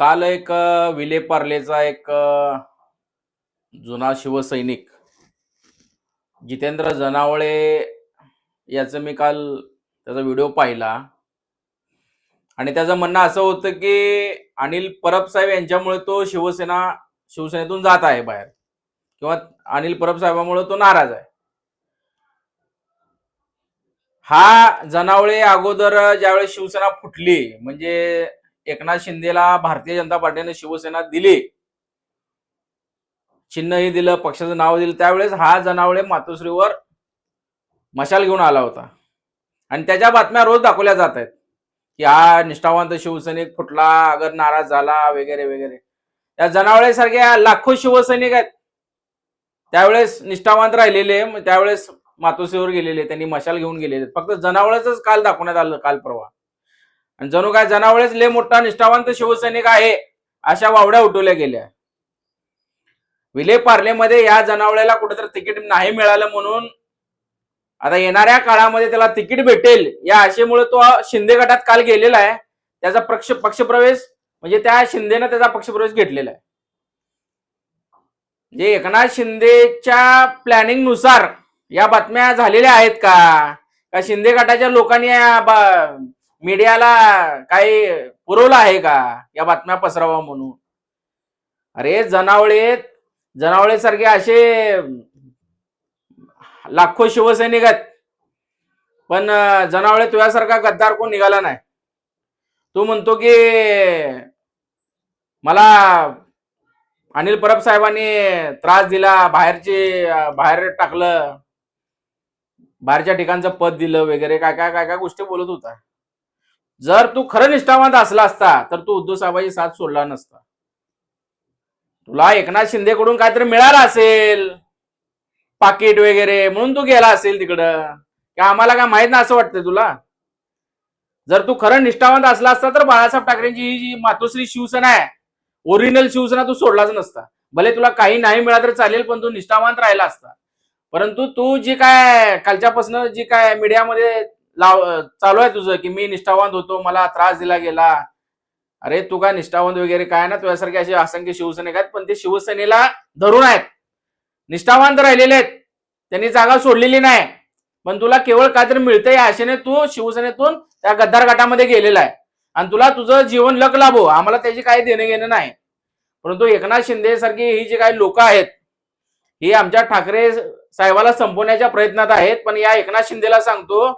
काल एक विलेपार्लेचा विले पार्लेचा एक जुना शिवसैनिक जितेंद्र जनावळे याचं मी काल त्याचा व्हिडिओ पाहिला. आणि त्याचं म्हणणं असं होतं की अनिल परब साहेब यांच्यामुळे तो शिवसेना शिवसेनेतून जात आहे बाहेर. किंवा अनिल परब साहेबांमुळे तो नाराज आहे. हा जनावळे अगोदर ज्यावेळेस शिवसेना फुटली म्हणजे एकनाथ शिंदेला भारतीय जनता पार्टीने शिवसेना दिली. चिन्हही दिलं पक्षाचं नाव दिलं. त्यावेळेस हा जनावळे मातोश्रीवर मशाल घेऊन आला होता. आणि त्याच्या बातम्या रोज दाखवल्या जात आहेत. की हा निष्ठावंत शिवसैनिक फुटला अगर नाराज झाला वगैरे वगैरे. त्या जनावळेसारख्या लाखो शिवसैनिक आहेत. त्यावेळेस निष्ठावंत राहिलेले त्यावेळेस मातोश्रीवर गेलेले त्यांनी मशाल घेऊन गेलेले फक्त जनावळच काल दाखवण्यात आलं काल परवा. आणि जणू काय जनावळेच लय मोठा निष्ठावंत शिवसैनिक आहे अशा वावड्या उठवल्या गेल्या. विले पार्लेमध्ये या जनावळ्याला कुठेतरी तिकीट नाही मिळालं म्हणून आता येणाऱ्या काळामध्ये त्याला तिकीट भेटेल या आशेमुळे तो शिंदे गटात काल गेलेला आहे. त्याचा पक्ष पक्षप्रवेश म्हणजे त्या शिंदेनं त्याचा पक्षप्रवेश घेतलेला आहे. जे एकनाथ शिंदेच्या प्लॅनिंगनुसार या बातम्या झालेल्या आहेत का? का शिंदे गटाच्या लोकांनी या मीडियाला काही पुरवलं आहे का? या बातम्या पसरावा म्हणून. अरे जनावळे जनावळे सारखे असे लाखो शिवसैनिक आहेत. पण जनावळे तुझ्यासारखा गद्दार कोण निघाला नाही? तू म्हणतो की मला अनिल परब साहेबांनी त्रास दिला बाहेरचे बाहेर टाकलं बाहेरच्या ठिकाणचं पद दिलं वगैरे काय काय काय काय गोष्टी बोलत होता. जर तू खरं निष्ठावंत असला असता तर तू उद्धव साहेबांची साथ सोडला नसता. तुला एकनाथ शिंदेकडून काहीतरी मिळालं असेल पाकिट वगैरे म्हणून तू गेला असेल तिकडं. का आम्हाला काय माहीत नाही असं वाटतंय तुला? जर तू खरं निष्ठावंत असला असता तर बाळासाहेब ठाकरेंची ही जी मातोश्री शिवसेना आहे ओरिजिनल शिवसेना तू सोडलाच नसता. भले तुला काही नाही मिळालं तर चालेल पण तू निष्ठावंत राहिला असता. परंतु तू जी काय कालच्यापासून जी काय मीडियामध्ये लाव चालू आहे तुझं की मी निष्ठावंत होतो मला त्रास दिला गेला. अरे तू काय निष्ठावंत वगैरे? काय ना तुझ्यासारखे असे असंख्य शिवसैनिक आहेत पण ते शिवसेनेला धरून आहेत. निष्ठावंत राहिलेले आहेत. त्यांनी जागा सोडलेली नाही. पण तुला केवळ काहीतरी मिळतंय या आशेने तू शिवसेनेतून त्या गद्दार गटामध्ये गेलेला आहे. आणि तुला तुझं जीवन लक लाभो. आम्हाला त्याची काही देणं घेणं नाही. परंतु एकनाथ शिंदे सारखी ही जी काही लोक आहेत ही आमच्या ठाकरे साहेबाला संपवण्याच्या प्रयत्नात आहेत. पण या एकनाथ शिंदेला सांगतो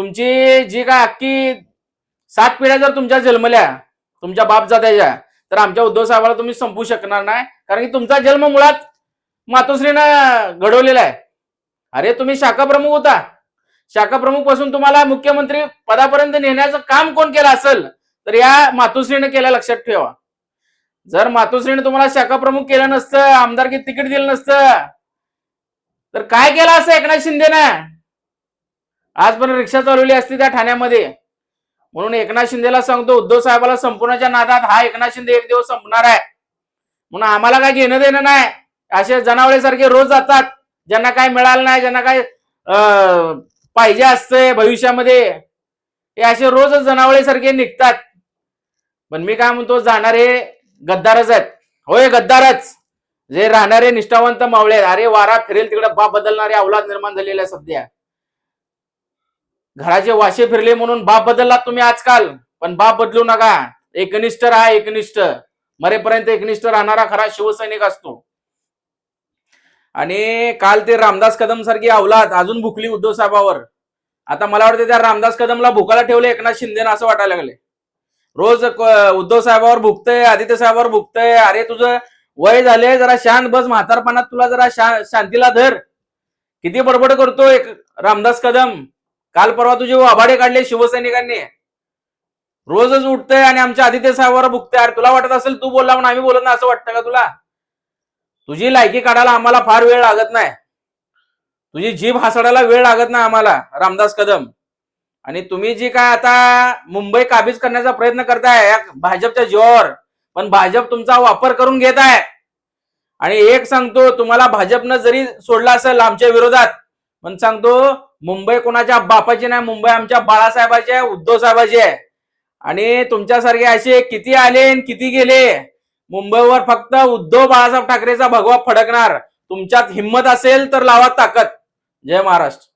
तुमची जी काय अख्खी सात पिढ्या जर तुमच्या जन्मल्या तुमच्या बापजात्याच्या तर आमच्या उद्धव साहेबाला तुम्ही संपू शकणार नाही. कारण की तुमचा जन्म मुळात मातोश्रीनं घडवलेला आहे. अरे तुम्ही शाखा प्रमुख होता. शाखा प्रमुखपासून तुम्हाला मुख्यमंत्री पदापर्यंत नेण्याचं काम कोण केलं असेल तर या मातोश्रीनं केलं लक्षात ठेवा. जर मातोश्रीने तुम्हाला शाखा प्रमुख केलं नसतं आमदारकी तिकीट दिलं नसतं तर काय केलं असं एकनाथ शिंदेनं? आजपर्यंत रिक्षा चालवली असती त्या ठाण्यामध्ये. म्हणून एकनाथ शिंदेला सांगतो उद्धव साहेबाला संपूर्णच्या नादात हा एकनाथ शिंदे एक दिवस संपणार आहे. म्हणून आम्हाला काय घेणं देणं नाही. असे जनावळेसारखे रोज जातात. ज्यांना काय मिळालं नाही ज्यांना काय पाहिजे असतंय भविष्यामध्ये हे असे रोजच जनावळेसारखे निघतात. पण मी काय म्हणतो जाणारे गद्दारच आहेत. होय गद्दारच. जे राहणारे निष्ठावंत मावळे अरे वारा फिरेल तिकडे बाप बदलणारे अवलाद निर्माण झालेला आहे सध्या. घराचे वाशे फिरले म्हणून बाप बदललात तुम्ही आजकाल पण बाप बदलू नका. एकनिष्ठ राहा एकनिष्ठ. मरेपर्यंत एकनिष्ठ राहणारा खरा शिवसैनिक असतो. आणि काल ते रामदास कदम सारखी अवलाद अजून भुकली उद्धव साहेबावर. आता मला वाटतं त्या रामदास कदमला भुकाला ठेवले एकनाथ शिंदेनं असं वाटायला लागले. रोज उद्धव साहेबावर भुकतय आदित्य साहेबावर भुकतय. अरे तुझं वय झाले जरा शांत बस म्हातारपणात तुला जरा शा- शांतीला धर. किती बडबड करतो एक रामदास कदम. काल परवा तुझे आभाडे काढले शिवसैनिकांनी. रोजच उठतंय आणि आमच्या आदित्य साहेबावर भुकतंय. अरे तुला वाटत असेल तू बोलला म्हणून आम्ही बोलत नाही असं वाटतं का तुला? तुझी लायकी काढायला आम्हाला फार वेळ लागत नाही. तुझी जीभ हासडायला वेळ लागत नाही आम्हाला रामदास कदम. आणि तुम्ही जी काय आता मुंबई काबीज करण्याचा प्रयत्न करताय या भाजपच्या जीवावर पण भाजप तुमचा वापर करून घेत आहे. आणि एक सांगतो तुम्हाला भाजपनं जरी सोडला असेल आमच्या विरोधात पण सांगतो मुंबई कोणाच्या बापाची नाही मुंबई आमच्या बाळासाहेबाची आहे उद्धव साहेबाची आहे. आणि तुमच्यासारखे असे किती आले आणि किती गेले? मुंबईवर फक्त उद्धव बाळासाहेब ठाकरेचा भगवा फडकणार. तुमच्यात हिंमत असेल तर लावा ताकद. जय महाराष्ट्र.